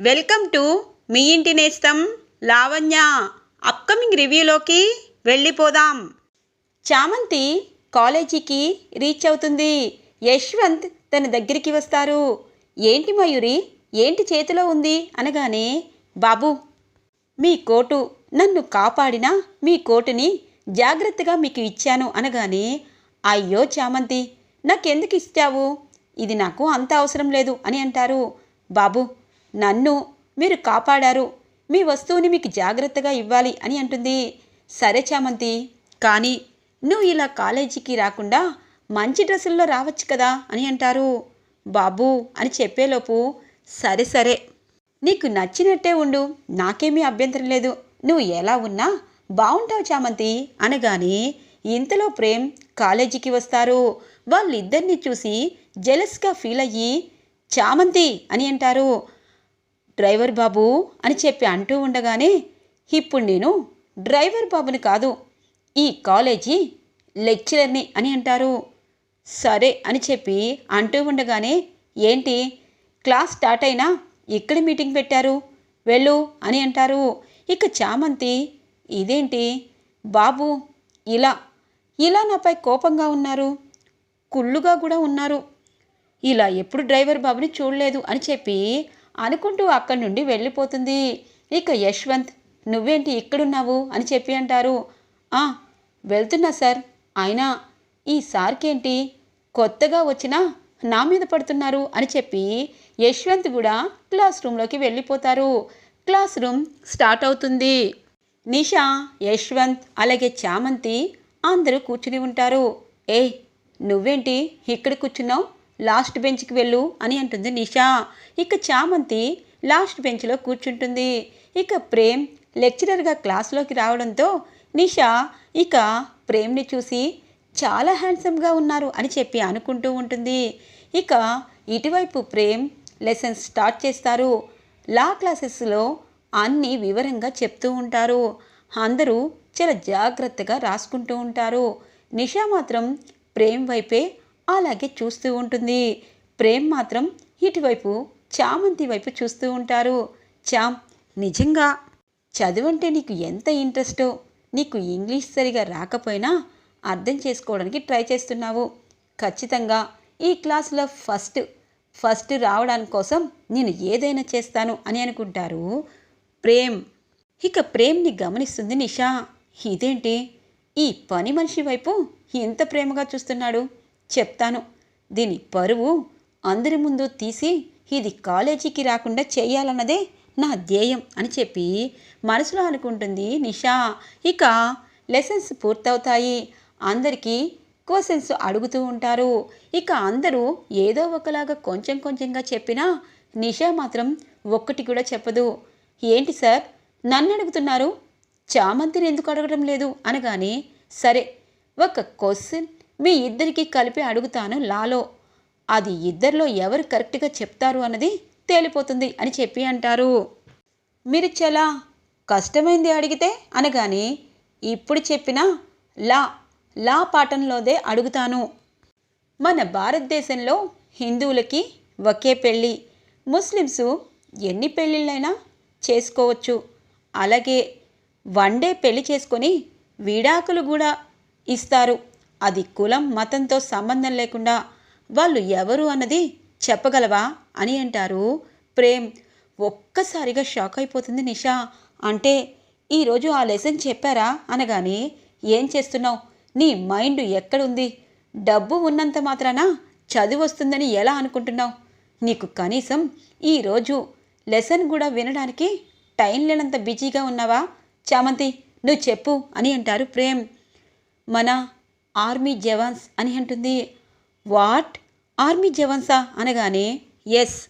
Welcome to me ఇంటి నేస్తం Lavanya. Upcoming రివ్యూలోకి వెళ్ళిపోదాం. చామంతి కాలేజీకి రీచ్ అవుతుంది. యశ్వంత్ తన దగ్గరికి వస్తారు. ఏంటి మయూరి? ఏంటి చేతిలో ఉంది? అనగానే బాబు మీ కోటు నన్ను కాపాడిన మీ కోటుని జాగ్రత్తగా మీకు ఇచ్చాను. అనగానే అయ్యో చామంతి నాకెందుకు ఇచ్చావు? ఇది నాకు అంత అవసరం లేదు అని అంటారు. బాబు నన్ను మీరు కాపాడారు. మీ వస్తువుని మీకు జాగ్రత్తగా ఇవ్వాలి అని అంటుంది. సరే చామంతి కానీ నువ్వు ఇలా కాలేజీకి రాకుండా మంచి డ్రెస్సుల్లో రావచ్చు కదా అని అంటారు. బాబు అని చెప్పేలోపు సరే సరే. నీకు నచ్చినట్టే ఉండు నాకేమీ అభ్యంతరం లేదు. నువ్వు ఎలా ఉన్నా బాగుంటావు చామంతి అనగానే ఇంతలో ప్రేమ్ కాలేజీకి వస్తారు. వాళ్ళిద్దరిని చూసి జెలస్గా ఫీల్ అయ్యి చామంతి అని అంటారు. డ్రైవర్ బాబు అని చెప్పి అంటూ ఉండగానే ఇప్పుడు నేను డ్రైవర్ బాబుని కాదు ఈ కాలేజీ లెక్చరర్ని అని అంటారు. సరే అని చెప్పి అంటూ ఉండగానే ఏంటి క్లాస్ స్టార్ట్ అయినా ఇక్కడ మీటింగ్ పెట్టారు వెళ్ళు అని అంటారు. ఇక చామంతి ఇదేంటి బాబు ఇలా ఇలా నాపై కోపంగా ఉన్నారు కుళ్ళుగా కూడా ఉన్నారు ఇలా ఎప్పుడు డ్రైవర్ బాబుని చూడలేదు అని చెప్పి అనుకుంటూ అక్కడి నుండి వెళ్ళిపోతుంది. ఇక యశ్వంత్ నువ్వేంటి ఇక్కడున్నావు? అని చెప్పి అంటారు. "ఆ, వెళ్తున్నా సార్. అయినా ఈ సార్కేంటి? కొత్తగా వచ్చినా నా మీద పడుతున్నారు అని చెప్పి యశ్వంత్ కూడా క్లాస్ రూమ్లోకి వెళ్ళిపోతారు. క్లాస్ రూమ్ స్టార్ట్ అవుతుంది. నిషా యశ్వంత్ అలాగే చామంతి అందరూ కూర్చుని ఉంటారు. ఏ నువ్వేంటి ఇక్కడ కూర్చున్నావు? లాస్ట్ బెంచ్కి వెళ్ళు అని అంటుంది నిషా. ఇక చామంతి లాస్ట్ బెంచ్లో కూర్చుంటుంది. ఇక ప్రేమ్ లెక్చరర్గా క్లాస్లోకి రావడంతో నిషా ఇక ప్రేమ్ని చూసి చాలా హ్యాండ్సమ్గా ఉన్నారు అని చెప్పి అనుకుంటూ ఉంటుంది. ఇక ఇటువైపు ప్రేమ్ లెసన్స్ స్టార్ట్ చేస్తారు. లా క్లాసెస్లో అన్నీ వివరంగా చెప్తూ ఉంటారు. అందరూ చాలా జాగ్రత్తగా రాసుకుంటూ ఉంటారు. నిషా మాత్రం ప్రేమ్ వైపే అలాగే చూస్తూ ఉంటుంది. ప్రేమ్ మాత్రం ఇటువైపు చామంతి వైపు చూస్తూ ఉంటారు. చామ్ నిజంగా? చదువంటే నీకు ఎంత ఇంట్రెస్టో? నీకు ఇంగ్లీష్ సరిగా రాకపోయినా అర్థం చేసుకోవడానికి ట్రై చేస్తున్నావు. ఖచ్చితంగా ఈ క్లాసులో ఫస్ట్ ఫస్ట్ రావడానికి కోసం నేను ఏదైనా చేస్తాను అని అనుకుంటారు ప్రేమ్. ఇక ప్రేమ్ని గమనిస్తుంది నిషా. ఇదేంటి? ఈ పని మనిషి వైపు ఎంత ప్రేమగా చూస్తున్నాడు. చెప్తాను. దీని పరువు అందరి ముందు తీసి ఇది కాలేజీకి రాకుండా చేయాలన్నదే నా ధ్యేయం అని చెప్పి మనసులో అనుకుంటుంది నిషా. ఇక లెసన్స్ పూర్తవుతాయి. అందరికీ క్వశ్చన్స్ అడుగుతూ ఉంటారు. ఇక అందరూ ఏదో ఒకలాగా కొంచెం కొంచెంగా చెప్పినా నిషా మాత్రం ఒక్కటి కూడా చెప్పదు. ఏంటి సార్? నన్ను అడుగుతున్నారు. చామంతిని ఎందుకు అడగడం లేదు? అనగానే సరే ఒక క్వశ్చన్ మీ ఇద్దరికి కలిపి అడుగుతాను లాలో. అది ఇద్దరిలో ఎవరు కరెక్ట్గా చెప్తారు అన్నది తేలిపోతుంది అని చెప్పి అంటారు. మీరు చాలా? కష్టమైంది అడిగితే అనగానే ఇప్పుడు చెప్పిన లా లా పాఠంలోదే అడుగుతాను. మన భారతదేశంలో హిందువులకి ఒకే పెళ్ళి ముస్లిమ్స్ ఎన్ని పెళ్ళిళ్ళైనా చేసుకోవచ్చు. అలాగే వన్ డే పెళ్ళి చేసుకొని విడాకులు కూడా ఇస్తారు. అది కులం మతంతో సంబంధం లేకుండా వాళ్ళు ఎవరు అన్నది చెప్పగలవా అని అంటారు. ప్రేమ్ ఒక్కసారిగా షాక్ అయిపోతుంది నిషా. అంటే ఈరోజు ఆ లెసన్ చెప్పారా అనగానే ఏం చేస్తున్నావు? నీ మైండ్ ఎక్కడుంది? డబ్బు ఉన్నంత మాత్రాన? చదువు వస్తుందని ఎలా అనుకుంటున్నావు? నీకు కనీసం ఈరోజు లెసన్ కూడా వినడానికి టైం లేనంత బిజీగా ఉన్నావా? చామంతి నువ్వు చెప్పు అని అంటారు ప్రేమ్. మన ఆర్మీ జవాన్స్ అని అంటుంది. వాట్? ఆర్మీ జవాన్సా? అనగానే ఎస్.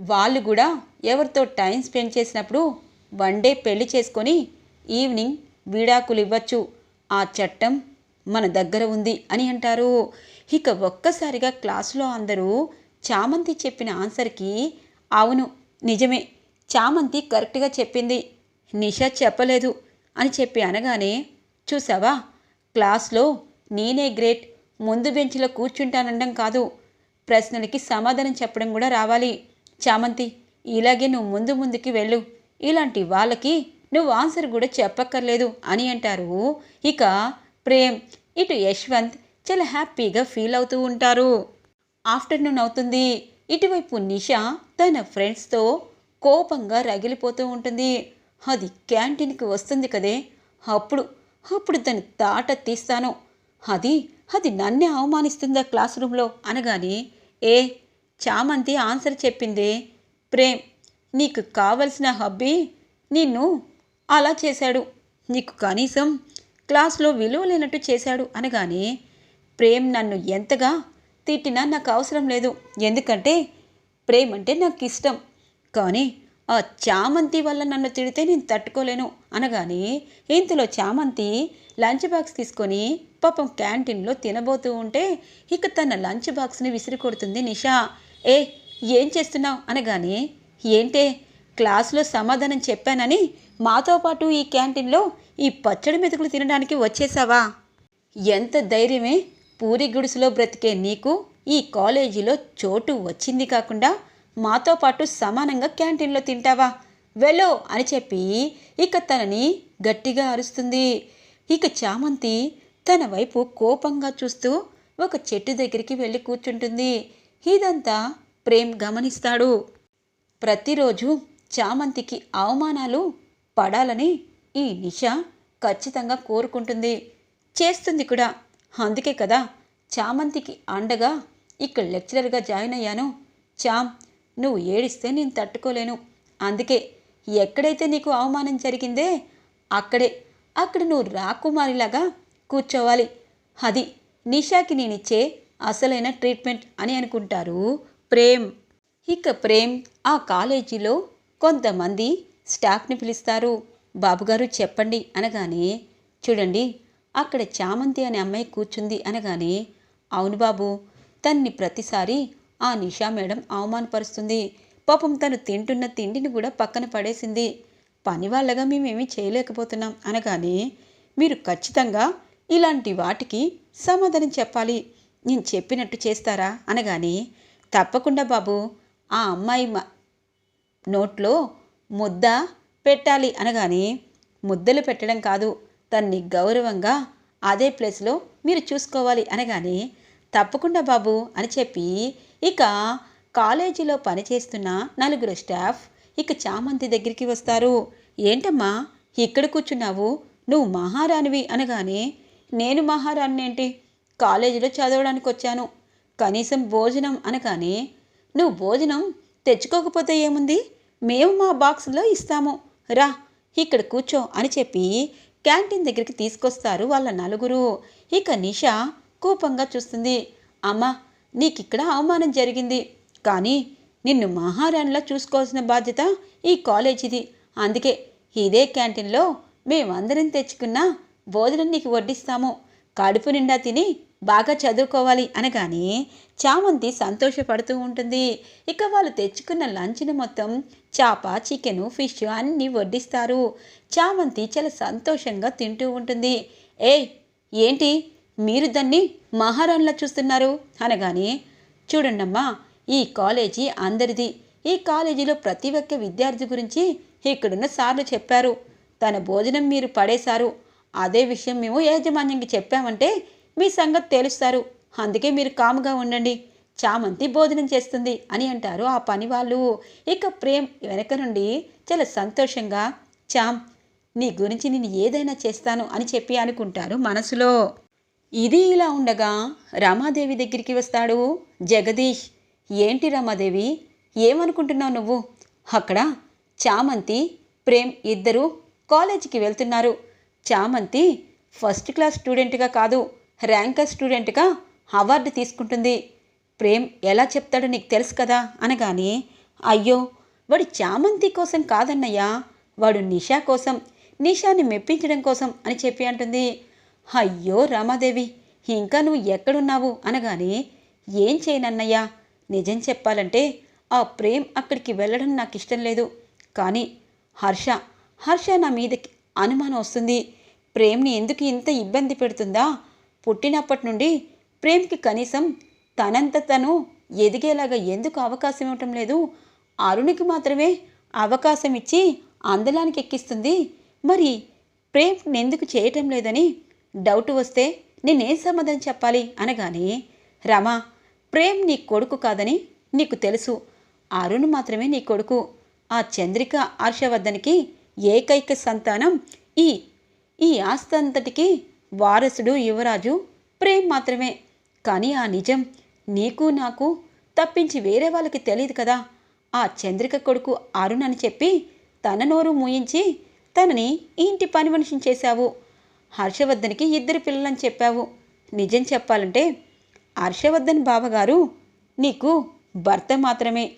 వాళ్ళు కూడా ఎవరితో టైం స్పెండ్ చేసినప్పుడు వన్ డే పెళ్ళి చేసుకొని ఈవినింగ్ విడాకులు ఇవ్వచ్చు ఆ చట్టం మన దగ్గర ఉంది అని అంటారు. ఇక ఒక్కసారిగా క్లాసులో అందరూ చామంతి చెప్పిన ఆన్సర్కి అవును నిజమే చామంతి కరెక్ట్గా చెప్పింది. నిషా చెప్పలేదు అని చెప్పి అనగానే చూసావా? క్లాస్లో నేనే గ్రేట్ ముందు బెంచ్లో కూర్చుంటానడం కాదు. ప్రశ్నలకి సమాధానం చెప్పడం కూడా రావాలి. చామంతి ఇలాగే నువ్వు ముందు ముందుకి వెళ్ళు. ఇలాంటి వాళ్ళకి నువ్వు ఆన్సర్ కూడా చెప్పక్కర్లేదు అని అంటారు. ఇక ప్రేమ్ ఇటు యశ్వంత్ చాలా హ్యాపీగా ఫీల్ అవుతూ ఉంటారు. ఆఫ్టర్నూన్ అవుతుంది. ఇటువైపు నిషా తన ఫ్రెండ్స్తో కోపంగా రగిలిపోతూ ఉంటుంది. అది క్యాంటీన్కి వస్తుంది కదే. అప్పుడు అప్పుడు దాని తాట తీస్తాను. అది అది నన్నే అవమానిస్తుందా క్లాస్ రూమ్లో? అనగానే ఏ చామంతి ఆన్సర్ చెప్పింది. ప్రేమ్ నీకు కావలసిన హబ్బీ నిన్ను అలా చేశాడు. నీకు కనీసం క్లాస్లో విలువ లేనట్టు చేశాడు. అనగానే ప్రేమ్ నన్ను ఎంతగా తిట్టినా నాకు అవసరం లేదు. ఎందుకంటే ప్రేమ్ అంటే నాకు ఇష్టం. కానీ ఆ చామంతి వల్ల నన్ను తిడితే నేను తట్టుకోలేను అనగానే ఇంతలో చామంతి లంచ్ బాక్స్ తీసుకొని పాపం క్యాంటీన్లో తినబోతూ ఉంటే ఇక తన లంచ్ బాక్స్ని విసిరి కొడుతుంది నిషా. ఏ ఏం చేస్తున్నావు? అనగానే ఏంటే క్లాస్లో సమాధానం చెప్పానని మాతో పాటు ఈ క్యాంటీన్లో ఈ పచ్చడి మెతుకులు తినడానికి వచ్చేసావా? ఎంత ధైర్యమే పూరి గుడిసెలో బ్రతికే నీకు ఈ కాలేజీలో చోటు వచ్చింది కాకుండా మాతో పాటు సమానంగా క్యాంటీన్లో తింటావా? వెళ్ళు అని చెప్పి ఇక తనని గట్టిగా అరుస్తుంది. ఇక చామంతి తన వైపు కోపంగా చూస్తూ ఒక చెట్టు దగ్గరికి వెళ్ళి కూర్చుంటుంది. ఇదంతా ప్రేమ్ గమనిస్తాడు. ప్రతిరోజు చామంతికి అవమానాలు పడాలని ఈ నిష ఖచ్చితంగా కోరుకుంటుంది. చేస్తుంది కూడా. అందుకే కదా చామంతికి అండగా ఇక్కడ లెక్చరర్గా జాయిన్ అయ్యాను. చామ్ నువ్వు ఏడిస్తే నేను తట్టుకోలేను. అందుకే ఎక్కడైతే నీకు అవమానం జరిగిందే అక్కడే అక్కడ నువ్వు రాకుమారిలాగా కూర్చోవాలి. అది నిషాకి నేనిచ్చే అసలైన ట్రీట్మెంట్ అని అనుకుంటారు ప్రేమ్. ఇక ప్రేమ్ ఆ కాలేజీలో కొంతమంది స్టాఫ్ని పిలుస్తారు. బాబుగారు చెప్పండి అనగానే చూడండి అక్కడ చామంతి అనే అమ్మాయి కూర్చుంది అనగానే అవును బాబు తన్ని ప్రతిసారి ఆ నిషా మేడం అవమానపరుస్తుంది. పాపం తను తింటున్న తిండిని కూడా పక్కన పడేసింది. పని వాళ్ళగా మేమేమీ చేయలేకపోతున్నాం అనగానే మీరు ఖచ్చితంగా ఇలాంటి వాటికి సమాధానం చెప్పాలి. నేను చెప్పినట్టు చేస్తారా? అనగానే తప్పకుండా బాబు ఆ అమ్మాయి నోట్లో ముద్ద పెట్టాలి అనగానే ముద్దలు పెట్టడం కాదు. తన్ని గౌరవంగా అదే ప్లేస్లో మీరు చూసుకోవాలి అనగానే తప్పకుండా బాబు అని చెప్పి ఇక కాలేజీలో పనిచేస్తున్న నలుగురు స్టాఫ్ ఇక చామంతి దగ్గరికి వస్తారు. ఏంటమ్మా ఇక్కడ కూర్చున్నావు? నువ్వు మహారాణివి అనగానే నేను మహారాణి ఏంటి కాలేజీలో చదవడానికి వచ్చాను కనీసం భోజనం అనగానే నువ్వు భోజనం తెచ్చుకోకపోతే ఏముంది? మేము మా బాక్స్లో ఇస్తాము. రా ఇక్కడ కూర్చో అని చెప్పి క్యాంటీన్ దగ్గరికి తీసుకొస్తారు వాళ్ళ నలుగురు. ఇక నిష కోపంగా చూస్తుంది. అమ్మా నీకిక్కడ అవమానం జరిగింది. కానీ నిన్ను మహారాణిలా చూసుకోవాల్సిన బాధ్యత ఈ కాలేజీది. అందుకే ఇదే క్యాంటీన్లో మేమందరం తెచ్చుకున్న భోజనం నీకు వడ్డిస్తాము. కడుపు నిండా తిని బాగా చదువుకోవాలి అనగానే చామంతి సంతోషపడుతూ ఉంటుంది. ఇక వాళ్ళు తెచ్చుకున్న లంచ్ని మొత్తం చేప చికెను ఫిష్ అన్నీ వడ్డిస్తారు. చామంతి చాలా సంతోషంగా తింటూ ఉంటుంది. ఏ ఏంటి? మీరు దాన్ని మహారాణిలా చూస్తున్నారు? అనగానే చూడండమ్మా ఈ కాలేజీ అందరిది. ఈ కాలేజీలో ప్రతి ఒక్క విద్యార్థి గురించి ఇక్కడున్న సార్లు చెప్పారు. తన భోజనం మీరు పడేశారు. అదే విషయం మేము యాజమాన్యంకి చెప్పామంటే మీ సంగతి తెలుస్తారు. అందుకే మీరు కాముగా ఉండండి. చామంతి భోజనం చేస్తుంది అని అంటారు ఆ పని వాళ్ళు ఇక ప్రేమ్ వెనక నుండి చాలా సంతోషంగా చామ్ నీ గురించి నేను ఏదైనా చేస్తాను అని చెప్పి అనుకుంటారు మనసులో. ఇది ఇలా ఉండగా రమాదేవి దగ్గరికి వస్తాడు. జగదీష్ ఏంటి రమాదేవి? ఏమనుకుంటున్నావు నువ్వు? అక్కడ చామంతి ప్రేమ్ ఇద్దరు కాలేజీకి వెళ్తున్నారు. చామంతి ఫస్ట్ క్లాస్ స్టూడెంట్గా కాదు ర్యాంకర్ స్టూడెంట్గా అవార్డు తీసుకుంటుంది. ప్రేమ్ ఎలా చెప్తాడో నీకు తెలుసు కదా అనగానే అయ్యో వాడు చామంతి కోసం కాదన్నయ్యా వాడు నిషా కోసం నిషాని మెప్పించడం కోసం అని చెప్పి అంటుంది. అయ్యో రామాదేవి ఇంకా నువ్వు ఎక్కడున్నావు? అనగానే ఏం చేయనన్నయ్యా? నిజం చెప్పాలంటే ఆ ప్రేమ్ అక్కడికి వెళ్ళడం నాకు ఇష్టం లేదు. కానీ హర్ష హర్ష నా మీదకి అనుమానం వస్తుంది. ప్రేమ్ని ఎందుకు ఇంత ఇబ్బంది పెడుతుందా? పుట్టినప్పటి నుండి ప్రేమ్కి కనీసం తనంత తను ఎదిగేలాగా ఎందుకు అవకాశం ఇవ్వటం లేదు? అరుణికి మాత్రమే అవకాశం ఇచ్చి అందలానికి ఎక్కిస్తుంది. మరి ప్రేమ్ ఎందుకు చేయటం లేదని డౌట్ వస్తే నేనేం సమాధానం చెప్పాలి అనగానే రమా ప్రేమ్ నీ కొడుకు కాదని నీకు తెలుసు. అరుణ్ మాత్రమే నీ కొడుకు. ఆ చంద్రిక హర్షవర్ధన్కి ఏకైక సంతానం ఈ. ఈ ఆస్తి అంతటికి వారసుడు యువరాజు ప్రేమ్ మాత్రమే. కానీ ఆ నిజం నీకు నాకు తప్పించి వేరే వాళ్ళకి తెలియదు కదా. ఆ చంద్రిక కొడుకు అరుణ్ అని చెప్పి తన నోరు మూయించి తనని ఇంటి పని మనిషిని చేశావు. హర్షవర్ధన్కి ఇద్దరు పిల్లలని చెప్పావు. నిజం చెప్పాలంటే హర్షవర్ధన్ బావగారు నీకు భర్త మాత్రమే.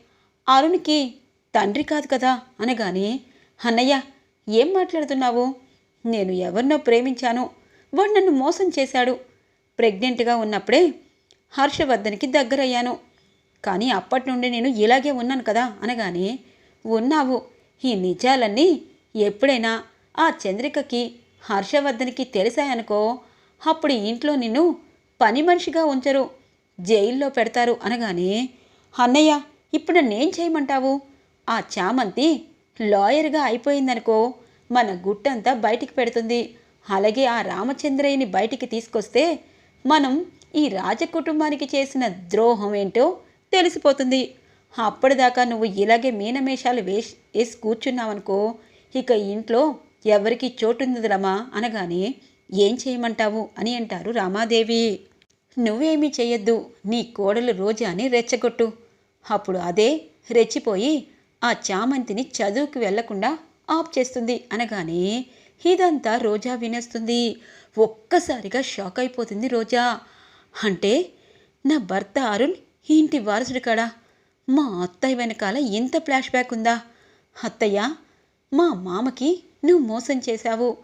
అరుణ్కి తండ్రి కాదు కదా అనగానే అన్నయ్య ఏం మాట్లాడుతున్నావు? నేను ఎవరినో ప్రేమించాను. వాడు నన్ను మోసం చేశాడు. ప్రెగ్నెంట్గా ఉన్నప్పుడే హర్షవర్ధన్కి దగ్గరయ్యాను. కానీ అప్పటి నుండి నేను ఇలాగే ఉన్నాను కదా అనగానే ఉన్నావు. ఈ నిజాలన్నీ ఎప్పుడైనా ఆ చంద్రికకి హర్షవర్ధన్కి తెలిసాయనుకో అప్పుడు ఇంట్లో నిన్ను పని మనిషిగా ఉంచరు జైల్లో పెడతారు అనగానే అన్నయ్య ఇప్పుడు నన్నేం చేయమంటావు? ఆ చామంతి లాయర్గా అయిపోయిందనుకో మన గుట్టంతా బయటికి పెడుతుంది. అలాగే ఆ రామచంద్రయ్యని బయటికి తీసుకొస్తే మనం ఈ రాజకుటుంబానికి చేసిన ద్రోహం ఏంటో తెలిసిపోతుంది. అప్పటిదాకా నువ్వు ఇలాగే మీనమేషాలు వేసి వేసి కూర్చున్నావనుకో ఇక ఇంట్లో ఎవరికి చోటుంది రమా? అనగానే ఏం చేయమంటావు? అని అంటారు రామాదేవి. నువ్వేమీ చేయొద్దు నీ కోడలు రోజాని రెచ్చగొట్టు. అప్పుడు అదే రెచ్చిపోయి ఆ చామంతిని చదువుకు వెళ్ళకుండా ఆఫ్ చేస్తుంది. అనగానే ఇదంతా రోజా వినేస్తుంది. ఒక్కసారిగా షాక్ అయిపోతుంది రోజా. అంటే నా భర్త అరుణ్ ఇంటి వారసుడు కాడా? మా అత్తయ్య వెనకాల ఇంత ఫ్లాష్ బ్యాక్ ఉందా? అత్తయ్య మా మామకి నువ్వు మోసం చేశావు.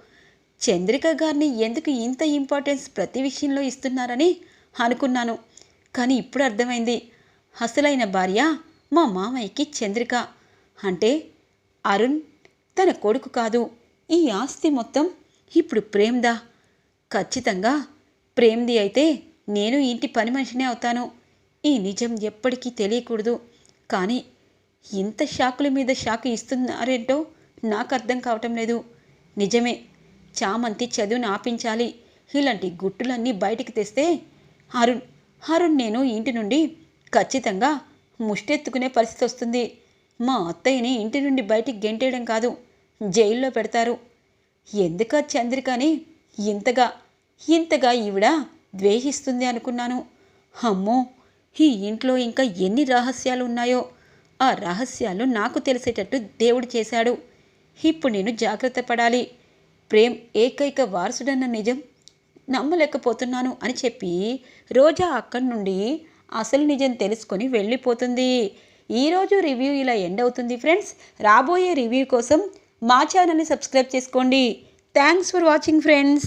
చంద్రిక గారిని ఎందుకు ఇంత ఇంపార్టెన్స్ ప్రతి విషయంలో ఇస్తున్నారని అనుకున్నాను. కానీ ఇప్పుడు అర్థమైంది. అసలైన భార్య మా మామయ్యకి చంద్రిక. అంటే అరుణ్ తన కొడుకు కాదు. ఈ ఆస్తి మొత్తం ఇప్పుడు ప్రేమ్దా? ఖచ్చితంగా ప్రేమ్ది అయితే నేను ఇంటి పని మనిషినే అవుతాను. ఈ నిజం ఎప్పటికీ తెలియకూడదు. కానీ ఇంత షాకుల మీద షాకు ఇస్తున్నారేంటో నాకు అర్థం కావటం లేదు. నిజమే చామంతి చదువును ఆపించాలి. ఇలాంటి గుట్టులన్నీ బయటికి తెస్తే అరుణ్ అరుణ్ నేను ఇంటి నుండి ఖచ్చితంగా ముష్టెత్తుకునే పరిస్థితి వస్తుంది. మా అత్తయ్యని ఇంటి నుండి బయటికి గెంటేయడం కాదు జైల్లో పెడతారు. ఎందుక చంద్రికని ఇంతగా ఇంతగా ఈవిడ ద్వేషిస్తుంది అనుకున్నాను. అమ్మో ఈ ఇంట్లో ఇంకా ఎన్ని రహస్యాలు ఉన్నాయో. ఆ రహస్యాలు నాకు తెలిసేటట్టు దేవుడు చేశాడు. ఇప్పుడు నేను జాగ్రత్త పడాలి. ప్రేమ్ ఏకైక వారసుడన్న నిజం నమ్మలేకపోతున్నాను అని చెప్పి రోజా అక్కడి నుండి అసలు నిజం తెలుసుకొని వెళ్ళిపోతుంది. ఈరోజు రివ్యూ ఇలా ఎండ్ అవుతుంది ఫ్రెండ్స్. రాబోయే రివ్యూ కోసం మా ఛానల్ని సబ్స్క్రైబ్ చేసుకోండి. Thanks for watching friends.